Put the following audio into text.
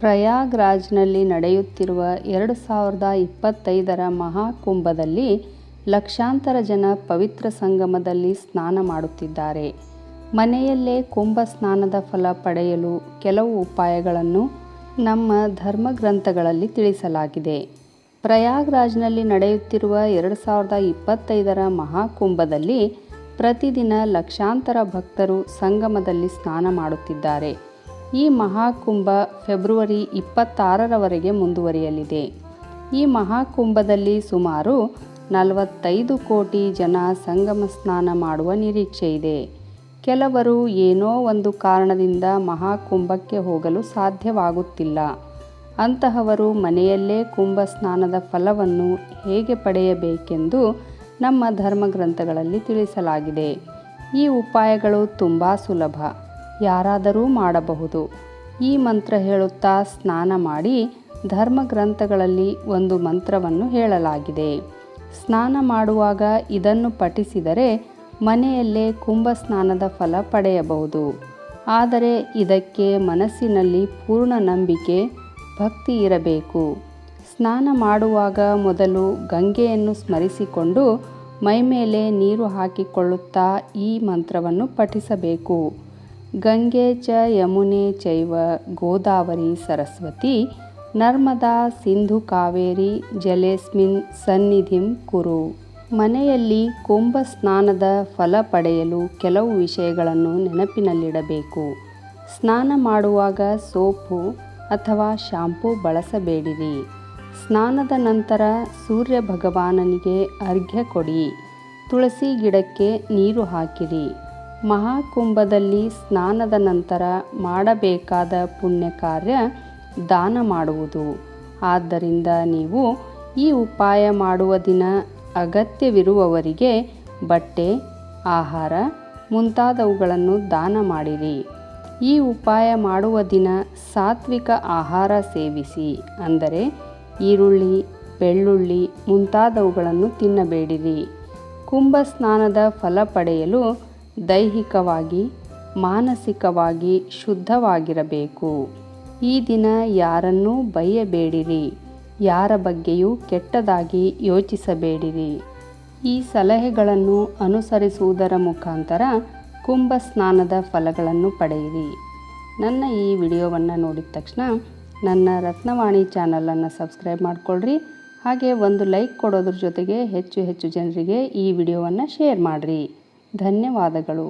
ಪ್ರಯಾಗ್ರಾಜ್ನಲ್ಲಿ ನಡೆಯುತ್ತಿರುವ ಎರಡು ಸಾವಿರದ ಇಪ್ಪತ್ತೈದರ ಮಹಾಕುಂಭದಲ್ಲಿ ಲಕ್ಷಾಂತರ ಜನ ಪವಿತ್ರ ಸಂಗಮದಲ್ಲಿ ಸ್ನಾನ ಮಾಡುತ್ತಿದ್ದಾರೆ. ಮನೆಯಲ್ಲೇ ಕುಂಭ ಸ್ನಾನದ ಫಲ ಪಡೆಯಲು ಕೆಲವು ಉಪಾಯಗಳನ್ನು ನಮ್ಮ ಧರ್ಮಗ್ರಂಥಗಳಲ್ಲಿ ತಿಳಿಸಲಾಗಿದೆ. ಪ್ರಯಾಗ್ರಾಜ್ನಲ್ಲಿ ನಡೆಯುತ್ತಿರುವ ಎರಡು ಸಾವಿರದ ಇಪ್ಪತ್ತೈದರ ಮಹಾಕುಂಭದಲ್ಲಿ ಪ್ರತಿದಿನ ಲಕ್ಷಾಂತರ ಭಕ್ತರು ಸಂಗಮದಲ್ಲಿ ಸ್ನಾನ ಮಾಡುತ್ತಿದ್ದಾರೆ. ಈ ಮಹಾಕುಂಭ ಫೆಬ್ರವರಿ ಇಪ್ಪತ್ತಾರರವರೆಗೆ ಮುಂದುವರಿಯಲಿದೆ. ಈ ಮಹಾಕುಂಭದಲ್ಲಿ ಸುಮಾರು ನಲವತ್ತೈದು ಕೋಟಿ ಜನ ಸಂಗಮ ಸ್ನಾನ ಮಾಡುವ ನಿರೀಕ್ಷೆ ಇದೆ. ಕೆಲವರು ಏನೋ ಒಂದು ಕಾರಣದಿಂದ ಮಹಾಕುಂಭಕ್ಕೆ ಹೋಗಲು ಸಾಧ್ಯವಾಗುತ್ತಿಲ್ಲ. ಅಂತಹವರು ಮನೆಯಲ್ಲೇ ಕುಂಭ ಸ್ನಾನದ ಫಲವನ್ನು ಹೇಗೆ ಪಡೆಯಬೇಕೆಂದು ನಮ್ಮ ಧರ್ಮಗ್ರಂಥಗಳಲ್ಲಿ ತಿಳಿಸಲಾಗಿದೆ. ಈ ಉಪಾಯಗಳು ತುಂಬ ಸುಲಭ. ಯಾರಾದರೂ ಮಾಡಬಹುದು. ಈ ಮಂತ್ರ ಹೇಳುತ್ತಾ ಸ್ನಾನ ಮಾಡಿ ಧರ್ಮಗ್ರಂಥಗಳಲ್ಲಿ ಒಂದು ಮಂತ್ರವನ್ನು ಹೇಳಲಾಗಿದೆ. ಸ್ನಾನ ಮಾಡುವಾಗ ಇದನ್ನು ಪಠಿಸಿದರೆ ಮನೆಯಲ್ಲೇ ಕುಂಭ ಸ್ನಾನದ ಫಲ ಪಡೆಯಬಹುದು. ಆದರೆ ಇದಕ್ಕೆ ಮನಸ್ಸಿನಲ್ಲಿ ಪೂರ್ಣ ನಂಬಿಕೆ, ಭಕ್ತಿ ಇರಬೇಕು. ಸ್ನಾನ ಮಾಡುವಾಗ ಮೊದಲು ಗಂಗೆಯನ್ನು ಸ್ಮರಿಸಿಕೊಂಡು ಮೈಮೇಲೆ ನೀರು ಹಾಕಿಕೊಳ್ಳುತ್ತಾ ಈ ಮಂತ್ರವನ್ನು ಪಠಿಸಬೇಕು. ಗಂಗೆ ಚ ಯಮುನೆ ಚೈವ ಗೋದಾವರಿ ಸರಸ್ವತಿ, ನರ್ಮದಾ ಸಿಂಧು ಕಾವೇರಿ ಜಲೇಸ್ಮಿನ್ ಸನ್ನಿಧಿಂ ಕುರು. ಮನೆಯಲ್ಲಿ ಕುಂಭ ಸ್ನಾನದ ಫಲ ಪಡೆಯಲು ಕೆಲವು ವಿಷಯಗಳನ್ನು ನೆನಪಿನಲ್ಲಿಡಬೇಕು. ಸ್ನಾನ ಮಾಡುವಾಗ ಸೋಪು ಅಥವಾ ಶಾಂಪೂ ಬಳಸಬೇಡಿರಿ. ಸ್ನಾನದ ನಂತರ ಸೂರ್ಯ ಭಗವಾನನಿಗೆ ಅರ್ಘ್ಯ ಕೊಡಿ. ತುಳಸಿ ಗಿಡಕ್ಕೆ ನೀರು ಹಾಕಿರಿ. ಮಹಾಕುಂಭದಲ್ಲಿ ಸ್ನಾನದ ನಂತರ ಮಾಡಬೇಕಾದ ಪುಣ್ಯ ಕಾರ್ಯ ದಾನ ಮಾಡುವುದು. ಆದ್ದರಿಂದ ನೀವು ಈ ಉಪಾಯ ಮಾಡುವ ದಿನ ಅಗತ್ಯವಿರುವವರಿಗೆ ಬಟ್ಟೆ, ಆಹಾರ ಮುಂತಾದವುಗಳನ್ನು ದಾನ ಮಾಡಿರಿ. ಈ ಉಪಾಯ ಮಾಡುವ ದಿನ ಸಾತ್ವಿಕ ಆಹಾರ ಸೇವಿಸಿ. ಅಂದರೆ ಈರುಳ್ಳಿ, ಬೆಳ್ಳುಳ್ಳಿ ಮುಂತಾದವುಗಳನ್ನು ತಿನ್ನಬೇಡಿರಿ. ಕುಂಭ ಸ್ನಾನದ ಫಲ ಪಡೆಯಲು ದೈಹಿಕವಾಗಿ, ಮಾನಸಿಕವಾಗಿ ಶುದ್ಧವಾಗಿರಬೇಕು. ಈ ದಿನ ಯಾರನ್ನೂ ಬಯ್ಯಬೇಡಿರಿ ಯಾರ ಬಗ್ಗೆಯೂ ಕೆಟ್ಟದಾಗಿ ಯೋಚಿಸಬೇಡಿರಿ. ಈ ಸಲಹೆಗಳನ್ನು ಅನುಸರಿಸುವುದರ ಮುಖಾಂತರ ಕುಂಭ ಸ್ನಾನದ ಫಲಗಳನ್ನು ಪಡೆಯಿರಿ. ನನ್ನ ಈ ವಿಡಿಯೋವನ್ನು ನೋಡಿದ ತಕ್ಷಣ ನನ್ನ ರತ್ನವಾಣಿ ಚಾನಲನ್ನು ಸಬ್ಸ್ಕ್ರೈಬ್ ಮಾಡಿಕೊಳ್ಳ್ರಿ ಹಾಗೆ ಒಂದು ಲೈಕ್ ಕೊಡೋದ್ರ ಜೊತೆಗೆ ಹೆಚ್ಚು ಹೆಚ್ಚು ಜನರಿಗೆ ಈ ವಿಡಿಯೋವನ್ನು ಶೇರ್ ಮಾಡಿರಿ. ಧನ್ಯವಾದಗಳು.